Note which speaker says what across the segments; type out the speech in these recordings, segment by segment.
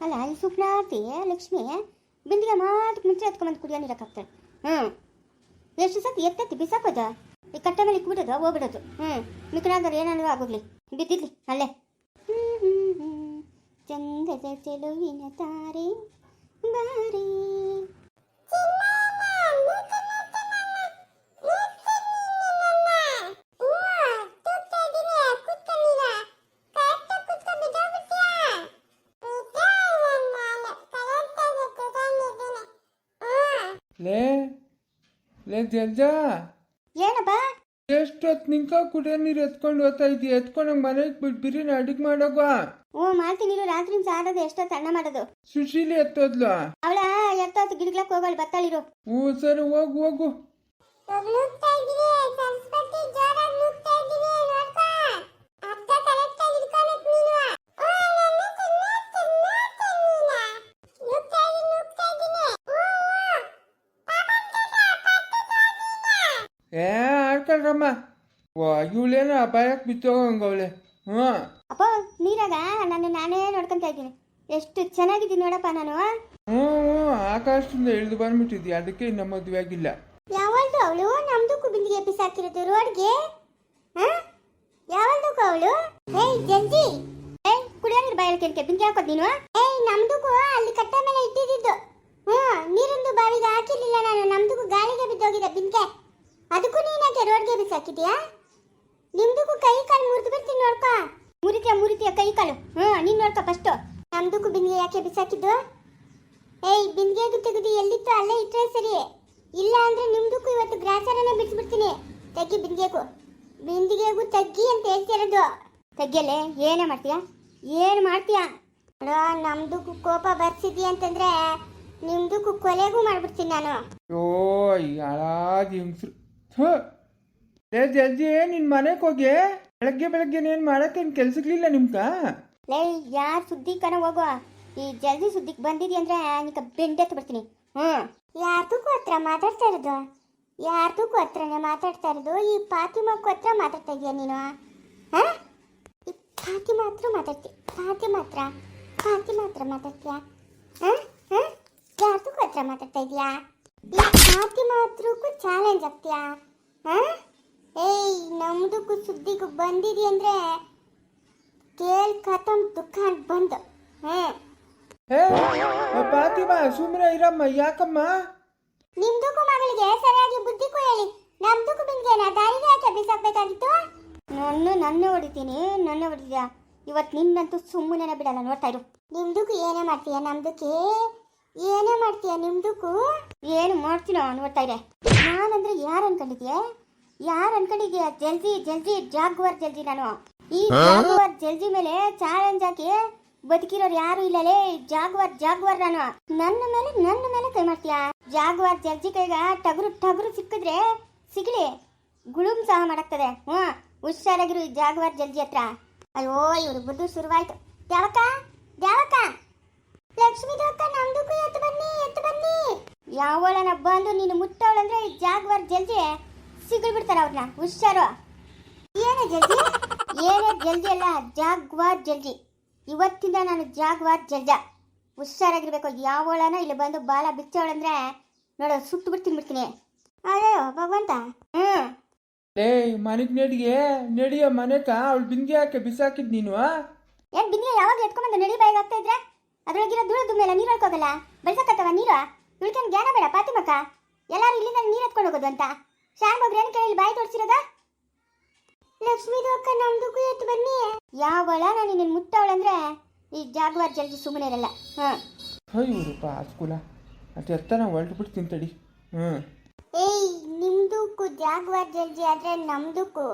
Speaker 1: ಅಲ್ಲ ಅಲ್ಲಿ ಸುಪ್ನಾರ್ತಿ ಲಕ್ಷ್ಮಿ ಬಿಂದಿಗೆ ಮಾತು ಮುಂಚೆ ಎತ್ಕೊಂಬಂದು ಕುಡಿಯೋ ನೀರಕ್ಕಾಗ್ತಾಳೆ ಹ್ಞೂ ಎಷ್ಟು ಸತಿ ಎತ್ತೆತ್ತಿ ಬಿಸಾಕೋದ? ಈ ಕಟ್ಟೆ ಮೇಲೆ ಇಕ್ಬಿಡೋದು ಹೋಗ್ಬಿಡೋದು. ಹ್ಞೂ ಮಿಕ್ಕನಾದ್ರೆ ಏನಾದ್ರು ಆಗೋಗ್ಲಿ. ಬಿದ್ದಿರ್ಲಿ ಅಲ್ಲೇ. ಹ್ಮ್, ಹ್ಞೂ ಹ್ಮ್. ಚಂದದ ಚೆಲುವಿನ ತಾರೆ ಬಾರಿ.
Speaker 2: ಲೇ ಲೇ ಜಲ್ಜ.
Speaker 1: ಏನಪ್ಪ?
Speaker 2: ಎಷ್ಟೊತ್ತು ನಿಂಕ ಕುಡಿಯೋ ನೀರು ಎತ್ಕೊಂಡು ಹೋಗ್ತಾ ಇದೀಯ? ಎತ್ಕೊಂಡು ಮನೆಗೆ ಬಿಟ್ಟು ಬಿರಿಯಾನಿ ಅಡುಗೆ ಮಾಡೋಗ್ವಾ
Speaker 1: ಓ ಮಾಡ್ತೀನಿ ಇರು. ರಾತ್ರಿ ಸಾರದು ಎಷ್ಟೊತ್ತು ಅಣ್ಣ ಮಾಡೋದು.
Speaker 2: ಸುಶೀಲಿ ಎತ್ತೋದ್ಲು?
Speaker 1: ಅವಳ ಎತ್ತೋತ್ ಗಿಡಗ್ಲಕ್ಕೆ ಹೋಗೋಳು ಬತ್ತಾಳಿರು.
Speaker 2: ಹ್ಞೂ ಸರಿ ಹೋಗು ಹೋಗು. ಏ ಆಡ್ಕೊಳ್ರಮ್ಮ ಓ ಇವಳೇನೋ ಅಪಾಯಕ್ಕೆ ಬಿತ್ತೋಗಂಗವಳೆ ಹ್ಞೂ.
Speaker 1: ಅಪ್ಪ ನೀರಾಗ? ನಾನು ನಾನೇ ನೋಡ್ಕೊಂತ ಇದ್ದೀನಿ. ಎಷ್ಟು ಚೆನ್ನಾಗಿದ್ದೀನಿ ನೋಡಪ್ಪ ನಾನು.
Speaker 2: ಹ್ಞೂ ಹ್ಞೂ ಆಕಾಶದಿಂದ ಇಳಿದು ಬಂದ್ಬಿಟ್ಟಿದ್ಯಾ? ಅದಕ್ಕೆ ಇನ್ನ ಮದುವೆ ಆಗಿಲ್ಲ.
Speaker 1: ಯಾವಳ್ದು ಅವಳು? ನಮ್ದು ಬಿಂದಿಗೆ ಬಿಸಾಕಿರೋದು ರೋಡ್ಗೆ? ಯಾವಳ್ದಕ್ಕೂ ಅವಳು? ಏಯ್ ಜಲ್ದಿ ಏಯ್ ಕುಡಿಯೋ ನೀರು ಬಾಯಲ್ಲಿ ಕೇಳ್ಕೆ ಬಿಂದಿಗೆ ಹಾಕೋದು ನೀನು? ಏಯ್ ನಮ್ದಕ್ಕೂ ಅಲ್ಲಿ ಕಟ್ಟೆ ಮೇಲೆ ಇಟ್ಟಿದ್ದು ಹ್ಞೂ ನೀರೊಂದು ಬಾವಿಗೆ ಹಾಕಿರ್ಲಿಲ್ಲ ನಾನು. ನಮ್ದಕ್ಕೂ ಗಾಳಿಗೆ ಬಿದ್ದೋಗಿದೆ ಬಿಂದಿಗೆ. ಅದಕ್ಕೂ ನೀನಾಕೆ ರೋಡ್ಗೆ ಬಿಸಾಕಿದ್ಯಾ ನಿಮ್ದಕ್ಕೂ ಕೈ ಕಾಲು ಮುರಿದು ಬಿಡ್ತೀನಿ ನೋಡ್ಕ. ಮುರಿತೀಯ ಮುರಿತೀಯ ಕೈ ಕಾಲು. ಹ್ಞೂ, ನೀನು ನೋಡ್ಕ ಫಸ್ಟು ನಮ್ದಕ್ಕೂ ಬಿಂದಿಗೆ ಯಾಕೆ ಬಿಸಾಕಿದ್ದು ಏಯ್ ಬಿಂದಿಗೆದು ತೆಗೆದು ಎಲ್ಲಿತ್ತು ಅಲ್ಲೇ ಇಟ್ಟರೆ ಸರಿ. ಇಲ್ಲ ಅಂದ್ರೆ ನಿಮ್ದಕ್ಕೂ ಇವತ್ತು ಗ್ರಾಚಾರನೇ ಬಿಡಿಸ್ಬಿಡ್ತೀನಿ. ತಗ್ಗಿ ಬಿಂದಿಗೆಗೂ. ಬಿಂದಿಗೆಗೂ ತಗ್ಗಿ ಅಂತ ಹೇಳ್ತಿರೋದು ತಗ್ಗಿಯಲ್ಲೇ ಏನೇ ಮಾಡ್ತೀಯ? ಏನು ಮಾಡ್ತೀಯ? ನೋಡೋ ನಮ್ದಕ್ಕೂ ಕೋಪ ಬರ್ಸಿದ್ಯ ಅಂತಂದ್ರೆ ನಿಮ್ದಕ್ಕೂ ಕೊಲೆಗೂ ಮಾಡ್ಬಿಡ್ತೀನಿ ನಾನು.
Speaker 2: ಓ ಹಿಂಗ್ಸ್ರು. ಥು. ಲೇ ಜಲ್ದಿ ನಿನ್ ಮನೆಗೆ ಹೋಗಿ. ಬೆಳಗ್ಗೆ ಬೆಳಗ್ಗೆ ಏನು ಮಾಡಕ್ಕೇನು ಕೆಲ್ಸಕ್ಲಿಲ್ಲ ನಿಮ್ಗ
Speaker 1: ಲೇ ಯಾರ್ ಸುದ್ದಿ ಕಣ ಹೋಗೋ. ಈ ಜಲ್ದಿ ಸುದ್ದಿಗೆ ಬಂದಿದ್ಯ ಅಂದ್ರೆ ನಿಕ ಬೆಂಡೆತ್ತು ಬರ್ತೀನಿ ಹ್ಮ್ ಯಾರ್ದಕ್ಕೂ ಹತ್ರ ಮಾತಾಡ್ತಾ ಇರೋದು? ಯಾರ್ದಕ್ಕೂ ಹತ್ರನೇ ಮಾತಾಡ್ತಾ ಇರೋದು? ಈ ಫಾತಿಮಕ್ಕೂ ಹತ್ರ ಮಾತಾಡ್ತಾ ಇದೀಯ ನೀನು? ಹಾಂ? ಈ ಪಾತಿ ಮಾತ್ರ ಮಾತಾಡ್ತಿ ಪಾತಿ ಮಾತ್ರ ಪಾತಿ ಮಾತ್ರ ಮಾತಾಡ್ತೀಯಾ? ಹಾಂ? ಹಾಂ? ಯಾರ್ದಕ್ಕೂ ಹತ್ರ ಮಾತಾಡ್ತಾ ಇದೀಯಾ? ಈ ಫಾತಿ ಮಾತ್ರಕ್ಕೂ ಚಾಲೆಂಜ್ ಆಗ್ತೀಯಾ? ಏಯ್ ನಮ್ದಕ್ಕೂ ಸುದ್ದಿಗೂ ಬಂದಿದಿ ಅಂದ್ರೆ ಕೇಳ್ ಖತಮ್ ದುಕಾನ್ ಬಂದ್. ಹ್ಮ್.
Speaker 2: ಹೇ ಫಾತಿಮಾ ಸುಮ್ಮನೆ ಇರಮ್ಮ ಯಾಕಮ್ಮ?
Speaker 1: ನಿಮ್ದಕ್ಕೂ ಮಗಳಿಗೆ ಸರಿಯಾಗಿ ಬುದ್ಧಿ ಹೇಳಿ ನಮ್ದಕ್ಕೂ ಬಿಂದಿಗೆನ ದಾರಿಗೆ ಯಾಕೆ ಬಿಸಾಕ್ಬೇಕಾಗಿತ್ತು ನನ್ನ ನನ್ನ ಹೊಡಿತೀನಿ ನನ್ನ ಹೊಡಿದ್ಯಾ ಇವತ್ತು ನಿನ್ನಂತೂ ಸುಮ್ಮನೆ ಬಿಡಲ್ಲ ನೋಡ್ತಾ ಇರು. ನಿಮ್ದಕ್ಕೂ ಏನೇ ಮಾಡ್ತೀಯ? ನಮ್ದಕ್ಕೆ ಏನೇ ಮಾಡ್ತೀಯ ನಿಮ್ದಕ್ಕೂ ಏನು ಮಾಡ್ತೀನೋ ನೋಡ್ತಾ ಇದೆ. ನಾನಂದ್ರೆ ಯಾರು ಅನ್ಕೊಂಡಿದ್ಯ? ಯಾರು ಅನ್ಕೊಂಡಿದ್ಯಾ? ಜಲ್ದಿ ಜಲ್ದಿ ಜಾಗ್ವಾರ್ ಜಲ್ದಿ ನಾನು. ಈ ಜಾಗ್ವಾರ್ ಜಲ್ದಿ ಮೇಲೆ ಚಾಲೆಂಜ್ ಹಾಕಿ ಬದುಕಿರೋರು ಯಾರು ಇಲ್ಲಲೇ ಜಾಗ್ವಾರ್ ಜಾಗ್ವಾರ್ ನಾನು. ನನ್ನ ಮೇಲೆ ನನ್ನ ಮೇಲೆ ಕೈ ಮಾಡ್ತೀಯಾ? ಜಾಗ್ವಾರ್ ಜಲ್ಜಿ ಕೈಗ ಟಗರು ಟಗರು ಸಿಕ್ಕಿದ್ರೆ ಸಿಗ್ಲಿ. ಗುಳುಮ್ ಸಹ ಮಾಡಾಕ್ತದೆ. ಹ್ಞೂ ಹುಷಾರಾಗಿರು ಈ ಜಾಗ್ವಾರ್ ಜಲ್ಜಿ ಹತ್ರ. ಅಯ್ಯೋ ಇವ್ರು ಬುದ್ಧಿ ಶುರುವಾಯ್ತು. ಯಾವಕ್ಕ? ದ್ಯಾವಕ ಲಕ್ಷ್ಮೀ ಅಕ್ಕ ನಮ್ದಕ್ಕೂ ಎತ್ತು ಬನ್ನಿ ಎತ್ತು ಬನ್ನಿ. ಯಾವಳನ ಬಂದು ನೀನು ಮುಟ್ಟವಳಂದ್ರೆ ಜಾಗ್ವಾರ್ ಜಲ್ದಿ ಸಿಗಲ್ ಬಿಡ್ತಾರ ಅವ್ರನ್ನ ಹುಷಾರು. ಏನೇ ಜಲ್ದಿ? ಏನೇ ಜಲ್ದಿ ಅಲ್ಲ ಜಾಗ್ವಾರ್ ಜಲ್ದಿ. ಇವತ್ತಿಂದ ನಾನು ಜಾಗ್ವಾರ್ ಜಲ್ಜ ಹುಷಾರಾಗಿರ್ಬೇಕು ಯಾವಳನ ಇಲ್ಲಿ ಬಂದು ಬಾಲ ಬಿಚ್ಚವಳಂದ್ರೆ ನೋಡು ಸುಟ್ಟು ಬಿಡ್ತೀನಿ ಬಿಡ್ತೀನಿ ಅಯ್ಯೋ ಭಗವಂತ.
Speaker 2: ಏಯ್ ಮನೆಗೆ ನಡಿಗೆ ನಡಿಯ ಮನೆಕ ಅವಳು ಬಿಂದಿ ಹಾಕಿ ಬಿಸಾಕಿದ್ ನೀನು?
Speaker 1: ಏನ್ ಬಿಂದಿಗೆ ಯಾವಾಗ ಎತ್ಕೊಂಡ್ ನಡಿ ಬಾಯಿಗೆ ಆಗ್ತಾ ಇದ್ರೆ? ಅದ್ರೊಳಗಿರೋ ಧೂಳು ದುಮ್ಮೆಲ್ಲ ನೀರು ಹಾಕೋಗಲ್ಲ ಬೆಳ್ಸಕ್ಕತ್ತವ ನೀರು? ಇಳ್ಕೊಂಡು ಜ್ಞಾನ ಬೇಡ ಪಾತಿಮಕ್ಕ. ಎಲ್ಲರೂ ಇಲ್ಲಿಂದ ನೀರು ಎತ್ಕೊಂಡು ಹೋಗೋದು ಅಂತ. ಶ್ಯಾಮ್ ಒಬ್ರು ಏನು ಕೇಳಿ ಬಾಯಿ ತೋರಿಸಿರೋದ? ಲಕ್ಷ್ಮೀ ಅಕ್ಕ ನಮ್ದಕ್ಕೂ ಎತ್ತು ಬನ್ನಿ. ಯಾವಳ ನಾನು ನಿನ್ನ ಮುಟ್ಟವಳಂದ್ರೆ ಈ ಜಾಗವಾರ್ ಜಲ್ದಿ ಸುಮ್ಮನೆ ಇರಲ್ಲ. ಹಾ
Speaker 2: ಅಯ್ಯೋ ಆಸ್ಕೂಲ ಅದು ಎತ್ತನ ಹೊರಟು ಬಿಟ್ಟು ತಿಂತಡಿ. ಹ್ಞೂ
Speaker 1: ಏಯ್ ನಿಮ್ದಕ್ಕೂ ಜಾಗ್ವಾರ್ ಜಲ್ದಿ ಆದ್ರೆ ನಮ್ದಕ್ಕೂ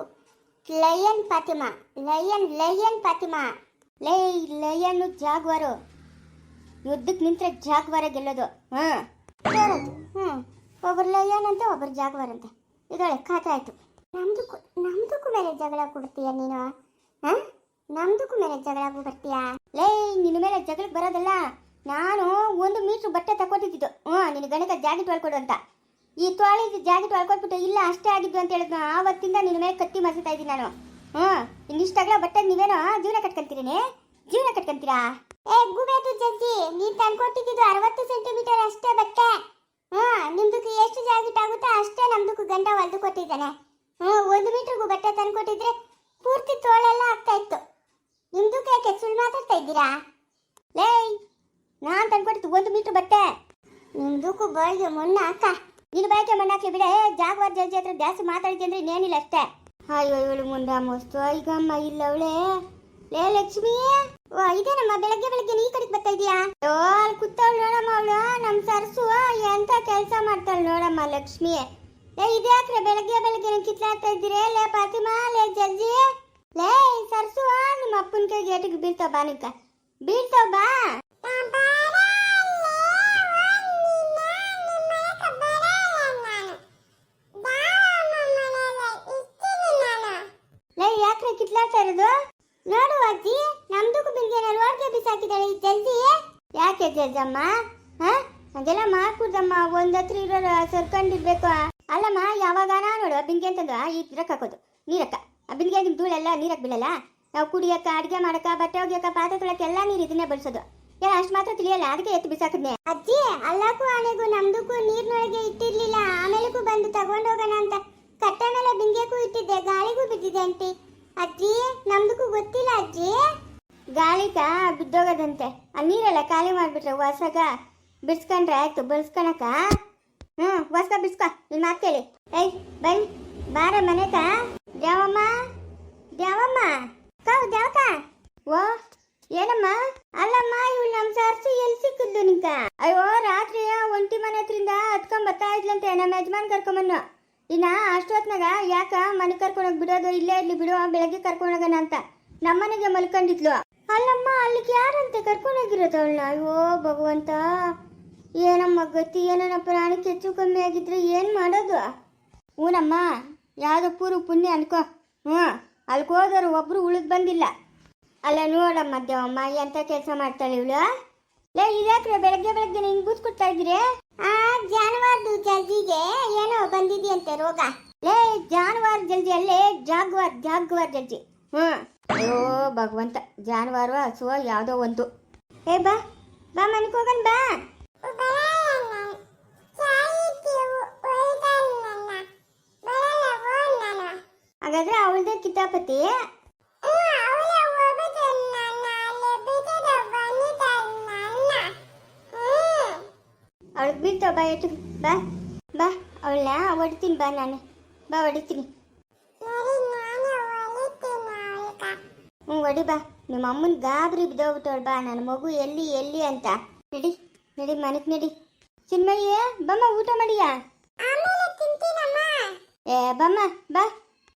Speaker 1: lion Fatima lion lion Fatima ಲೇ ಲಯನ್ ಜಾಗ್ವಾರು. ಯುದ್ಧಕ್ಕೆ ನಿಂತ್ರೆ ಜಾಗ್ವಾರ ಗೆಲ್ಲೋದು. ಹಾಂ. ಹ್ಞೂ. ಒಬ್ಬರು ಲಯನ್ ಅಂತ ಒಬ್ಬರು ಜಾಗ್ವಾರ್ ಅಂತ ಇದೊಳೆ ಖಾತೆ ಆಯಿತು ನಮ್ದಕ್ಕೂ ನಮ್ದಕ್ಕೂ ಮೇಲೆ ಜಗಳ ಕೊಡ್ತೀಯ ನೀನು? ಹಾಂ? ನಮ್ದಕ್ಕೂ ಮೇಲೆ ಜಗಳ ಬರ್ತೀಯಾ ಲೇ ನಿನ್ನ ಮೇಲೆ ಜಗಳಕ್ಕೆ ಬರೋದಲ್ಲ. ನಾನು ಒಂದು ಮೀಟ್ರ್ ಬಟ್ಟೆ ತಕೊತಿದ್ದು ಹ್ಞೂ ನಿನ್ನ ಗಣಿತ ಜಾಕೆಟ್ ತೊಳ್ಕೊಡು ಅಂತ. ಈ ತೋಳಿ ಜಾಕೆಟ್ ಹೊಳ್ಕೊಟ್ಬಿಟ್ಟು ಇಲ್ಲ, ಅಷ್ಟೇ ಆಗಿದ್ದು ಅಂತ ಹೇಳಿದ್ನು? ಆವತ್ತಿಂದ ನಿನ್ನ ಮೇಲೆ ಕತ್ತಿ ಮಸಿತಾ ಇದ್ದೀನಿ ನಾನು. ಹ್ಞೂ ಇನ್ನಿಷ್ಟಾಗಲ ಬಟ್ಟೆ ನೀವೇನೋ ಜೀವನ ಕಟ್ಕೊಂತೀರೇನೆ? ಜೀವನ ಕಟ್ಕೊಂತೀರಾ? ಏ ಅಷ್ಟೇ ಬಟ್ಟೆ ಹಾ ನಿಮ್ದಕ್ಕೆ ಎಷ್ಟು ಜಾಕೆಟ್ ಆಗುತ್ತೋ ಅಷ್ಟೇ ನಮ್ದಕ್ಕೂ ಗಂಡ ಹೊಲ್ದು ಕೊಟ್ಟಿದ್ದಾನೆ. ಹ್ಞೂ, ಒಂದು ಮೀಟ್ರಿಗೂ ಬಟ್ಟೆ ತಂದು ಕೊಟ್ಟಿದ್ರೆ ಪೂರ್ತಿ ತೋಳೆಲ್ಲ ಆಗ್ತಾ ಇತ್ತು. ನಿಮ್ದಕ್ಕೆ ಯಾಕೆ ಸುಳ್ಳು ಮಾತಾಡ್ತಾ ಇದ್ದೀರಾ? ಲೇಯ್ ನಾನು ತಂದ್ಕೊಟ್ಟಿದ್ದು ಒಂದು ಮೀಟ್ರ್ ಬಟ್ಟೆ. ನಿಮ್ದಕ್ಕು ಬಾಯಿಗೆ ಮೊನ್ನ ಅಕ್ಕ ನೀನು ಬಯಕೆ ಮಣ್ಣಾಕ್ಲಿ ಬಿಡ. ಜಾಗವಾರ ಜಜ್ಜಿ ಹತ್ರ ಜಾಸ್ತಿ ಮಾತಾಡಿದ್ದೆ ಅಂದ್ರೆ ಇನ್ನೇನಿಲ್ಲ ಅಷ್ಟೇ. ಅಯ್ಯೋ, ಇವಳು ಮುಂದೆ ಮಸ್ತು ಈಗ ಇಲ್ಲವಳೆ. ಲೇ, ಲಕ್ಷ್ಮೀ. ಇದೇನಮ್ಮ ಬೆಳಗ್ಗೆ ಬೆಳಗ್ಗೆ ನೀ ಕಡೆಗೆ ಬರ್ತಾ ಇದೀಯಾ? ಓ ಅಲ್ಲಿ ಕೂತವಳು ನೋಡಮ್ಮ ಅವಳು. ನಮ್ಮ ಸರ್ಸು ಎಂತ ಕೆಲಸ ಮಾಡ್ತಾಳೆ ನೋಡಮ್ಮ ಲಕ್ಷ್ಮಿ. ಲೇ ಇದ್ಯಾಕ್ರೆ ಬೆಳಗ್ಗೆ ಬೆಳಗ್ಗೆ ನಂಗೆ ಕಿತ್ಲಾಡ್ತಾ ಇದ್ದೀರಿ? ಲೇ, ಫಾತಿಮಾ, ಲೇ, ಜಲ್ಜಿ. ಲೇ, ಸರ್ಸು, ನಿಮ್ಮ ಅಪ್ಪನ ಕೈ ಗೇಟಿಗೆ ಬೀಳ್ತಾವ ಬಾ ನಿಕ್ಕ ಬೀಳ್ತಾವ ಬಾ. ಲೇ ಯಾಕ್ರೆ ಕಿತ್ಲಾಡ್ತಾ ಇರೋದು? ನೋಡು ಅಜ್ಜಿ. ಬಿಲ್ಗೆನ ರೋಡ್ಗೆ ಈ ಜಲ್ದಿ ಯಾಕೆ ಜಲ್ದಮ್ಮ ಹಾ? ಅದೆಲ್ಲ ಮಾಡ್ಕೂಡ್ದಮ್ಮ ಒಂದ್ ಹತ್ರ ಇರೋ ಸರ್ಕೊಂಡಿರ್ಬೇಕು. ಅಲ್ಲಮ್ಮ ಯಾವಾಗಾನ ನೋಡು ಬಿಂಗೆ ಅಂತಂದು ಈ ನೀರಕ್ಕೆ ಹಾಕೋದು ನೀರಕ್ಕ. ಆ ನಿಮ್ ಧೂಳೆಲ್ಲ ನೀರಕ್ಕೆ ಬೀಳಲ್ಲ? ನಾವು ಕುಡಿಯಕ್ಕ, ಅಡಿಗೆ ಮಾಡಕ್ಕ, ಬಟ್ಟೆ ಒಗ್ಯಕ್ಕ ಪಾತ್ರೆ ತೊಳಕ್ಕೆ ಎಲ್ಲ ನೀರು ಇದನ್ನೇ ಬಳಸೋದು. ಏ, ಅಷ್ಟು ಮಾತ್ರ ತಿಳಿಯಲ್ಲ, ಅದಕ್ಕೆ ಎತ್ತು ಬಿಸಾಕದ್ನೆ. ಅಜ್ಜಿ, ಅಲ್ಲಕ್ಕೂ ಆನೆಗೂ ನಮ್ದಕ್ಕೂ ನೀರ್ನೊಳಗೆ ಇಟ್ಟಿರ್ಲಿಲ್ಲ. ಆಮೇಲೆಗೂ ಬಂದು ತಗೊಂಡೋಗೋಣ ಅಂತ. ಕಟ್ಟ ಮೇಲೆ ಇಟ್ಟಿದ್ದೆ, ಗಾಳಿಗೂ ಬಿದ್ದಿದೆ ಅಂತಿ ಅಜ್ಜಿ, ನಮ್ದಕ್ಕೂ ಗೊತ್ತಿಲ್ಲ ಅಜ್ಜಿ. ಗಾಳಿಗ ಬಿದ್ದೋಗದಂತೆ. ಆ ನೀರೆಲ್ಲ ಖಾಲಿ ಮಾಡಿಬಿಟ್ರೆ ಹೊಸಗ ಬಿಡ್ಸ್ಕೊಂಡ್ರೆ ಆಯ್ತು, ಬಳ್ಸ್ಕೊಳಕ? ಹ್ಞೂ ಹೊಸ ಬಿಡ್ಸ್ಕೊ ನಿನ್ ಮಾತು ಕೇಳಿ. ಏಯ್, ಬನ್ನಿ, ಬಾರ ಮನೆಗ ದ್ಯಾವಮ್ಮ ದ್ಯಾವಮ್ಮ ಕೌ ದ್ಯಾವಕ ಓ, ಏನಮ್ಮ? ಅಲ್ಲಮ್ಮ, ಇವಳು ನಮ್ಮ ಸಾರ್ಸಿ ಎಲ್ಲಿ ಸಿಕ್ಕಿದ್ದು ನಿಂಕ ಅಯ್ಯೋ ರಾತ್ರಿ ಒಂಟಿ ಮನೆ ಹತ್ರಿಂದ ಹತ್ಕೊಂಡ್ ಬರ್ತಾ ಇದ್ಲಂತೆ ನಮ್ಮ ಯಜಮಾನ್ ಕರ್ಕೊಂಬನ್ನು ಇನ್ನ ಅಷ್ಟೊತ್ನಾಗ ಯಾಕ ಮನೆ ಕರ್ಕೊಂಡೋಗಿ ಬಿಡೋದು, ಇಲ್ಲೇ ಇರ್ಲಿ ಬಿಡು, ಬೆಳಗ್ಗೆ ಕರ್ಕೊಂಡೋಗೋಣ ಅಂತ. ನಮ್ಮನೆಗೆ ಮಲ್ಕೊಂಡಿದ್ಲು. ಅಲ್ಲಮ್ಮ ಅಲ್ಲಿಗೆ ಯಾರಂತೆ ಕರ್ಕೊಂಡೋಗಿರೋದು ಅವಳನ್ನ? ಅಯ್ಯೋ ಭಗವಂತ. ಏನಮ್ಮ ಗತಿ? ಏನನ್ನ ಪ್ರಾಣಕ್ಕೆ ಹೆಚ್ಚು ಕಮ್ಮಿ ಆಗಿದ್ರೆ ಏನು ಮಾಡೋದು? ಹ್ಞೂನಮ್ಮ ಯಾವುದೋ ಪೂರ್ವ ಪುಣ್ಯ ಅನ್ಕೋ. ಹ್ಞೂ ಅಲ್ಲಿಗೆ ಹೋದವರು ಒಬ್ಬರು ಉಳಿದು ಬಂದಿಲ್ಲ. ಅಲ್ಲ ನೋಡಮ್ಮ ದೇವಮ್ಮ ಎಂಥ ಕೆಲಸ ಮಾಡ್ತಾಳೆ ಇವಳು? ಲೇ ಇದಾಕ್ರೆ ಬೆಳಗ್ಗೆ ಬೆಳಗ್ಗೆ ಹಿಂಗೆ ಬೂತ್ ಕೊಡ್ತಾ ಇದ್ದೀರಿ? ಆ ಜಾನುವಾರ್ದು ಜಲ್ದಿಗೆ ಏನೋ ಬಂದಿದೆಯಂತೆ ರೋಗ. ಲೇ ಜಾನುವಾರು ಜಲ್ದಿ ಅಲ್ಲೇ ಜಾಗ್ವಾರ್ ಜಾಗ್ವಾರ್ ಜಲ್ದಿ ಹ್ಮ್ ಅಯ್ಯೋ, ಭಗವಂತ, ಜಾನುವಾರು ಹಸುವ ಯಾವುದೋ ಒಂದು. ಏ, ಬಾ ಬಾ, ಮನೆಗೆ ಹೋಗನ್, ಬಾ. ಹಾಗಾದ್ರೆ ಅವಳದೇ ಕಿತಾಪತಿ? ಅವಳಿಗೆ ಬೀಳ್ತಾವ ಬಾ ಎಟ್ಟು ಬಾ ಬಾ, ಅವಳನ್ನ ಹೊಡಿತೀನಿ ಬಾ, ನಾನು. ಬಾ, ಹೊಡಿತೀನಿ. ಹ್ಞೂ ಬಾ. ನಿಮ್ಮ ಅಮ್ಮನ ಗಾಬರಿ ಬಿದ್ದೋಗ್ಬಿಟ್ಟವಳು ಬಾ. ನನ್ನ ಮಗು ಎಲ್ಲಿ ಎಲ್ಲಿ ಅಂತ. ನಡಿ ನಡಿ, ಮನೆಗೆ ನಡಿ. ಚಿನ್ಮಯ್ಯ ಬಮ್ಮ, ಊಟ ಮಾಡಿಯಾ? ಏ, ಬಮ್ಮ, ಬಾ.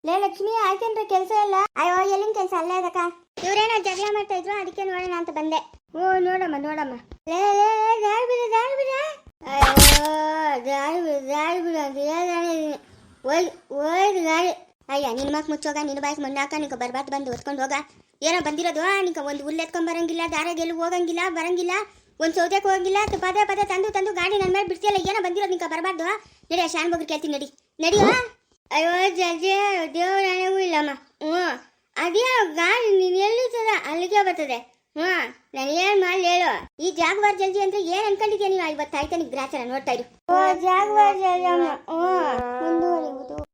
Speaker 1: ಲೇ, ಲಕ್ಷ್ಮಿ ಆಯ್ತೇನ್ರ ಕೆಲಸ ಎಲ್ಲ ಅಯ್ಯೋ, ಎಲ್ಲಿನ ಕೆಲಸ? ಅಲ್ಲೇ ಅದಕ್ಕ. ಇವ್ರೇನೋ ಜಗಳ ಮಾಡ್ತಾ ಇದ್ರು, ಅದಕ್ಕೆ ನೋಡೋಣ ಅಂತ ಬಂದೆ. ಓ, ನೋಡಮ್ಮ ನೋಡಮ್ಮ. ಲೇ ಲೇ ದಾರಿ ಬಿಡ ಗಾಳಿ ಬಿಡ ಅಯ್ಯೋ ಗಾಳಿ ಬಿಡು ಗಾಳಿ ಬಿಡ ಅಂತ. ಹೋಯ್ ಹೋಯ್ದು ಗಾಡಿ ಅಯ್ಯ ನಿನ್ನ ಮಕ್ ಮುಚ್ಚೋಗ ನಿನ್ನ ಬಾಯ್ಗೆ ಮಣ್ಣಾಕ ನಿಂಕ ಬರ್ಬಾರ್ದು ಬಂದು ಹೊತ್ಕೊಂಡು ಹೋಗ. ಏನೋ ಬಂದಿರೋದು? ನಿಂಕ ಒಂದು ಹುಲ್ಲು ಎತ್ಕೊಂಡ್ ಬರಂಗಿಲ್ಲ ದಾರ ಎಲ್ಲೂ ಹೋಗಂಗಿಲ್ಲ ಬರಂಗಿಲ್ಲ ಒಂದು ಸೌದೆಕ್ ಹೋಗಂಗಿಲ್ಲ ಪದೇ ಪದೇ ತಂದು ತಂದು ಗಾಡಿ ನನ್ನ ಮೇಲೆ ಬಿಡ್ತಿಯಲ್ಲ ಏನೋ ಬಂದಿರೋದು ನಿಂಗೆ ಬರಬಾರ್ದು? ನಡಿ ಆ ಶಾನ್ ಬಗ್ರು ಕೇಳ್ತೀನಿ ನಡಿ. ನಡಿಯೋ? ಅಯ್ಯೋ ಜಜ್ಜೆ ದೇವ್ರ ನನಗೂ ಇಲ್ಲಮ್ಮ. ಹ್ಞೂ. ಅದೇ ಗಾಡಿ ನೀನು ಎಲ್ಲಿರ್ತದ ಅಲ್ಲಿಗೆ ಬರ್ತದೆ. ಹ್ಞೂ. ನಾನು ಏನು ಮಾಡಿ ಹೇಳು. ಈ ಜಾಗವಾರ್ ಜಲ್ದಿ ಅಂದ್ರೆ ಏನು ಅನ್ಕೊಂಡಿದ್ಯಾ ನೀವು ಇವತ್ತು ಆಯ್ತಾ ನಿಂಗೆ ಗ್ರಾಚಾರ ನೋಡ್ತಾ ಇರು. ಓ ಜಾಗ್ವಾರ್ ಜಲ್ದಿ ಅಮ್ಮ. ಹ್ಞೂ. ಮುಂದುವರಿಯುವುದು.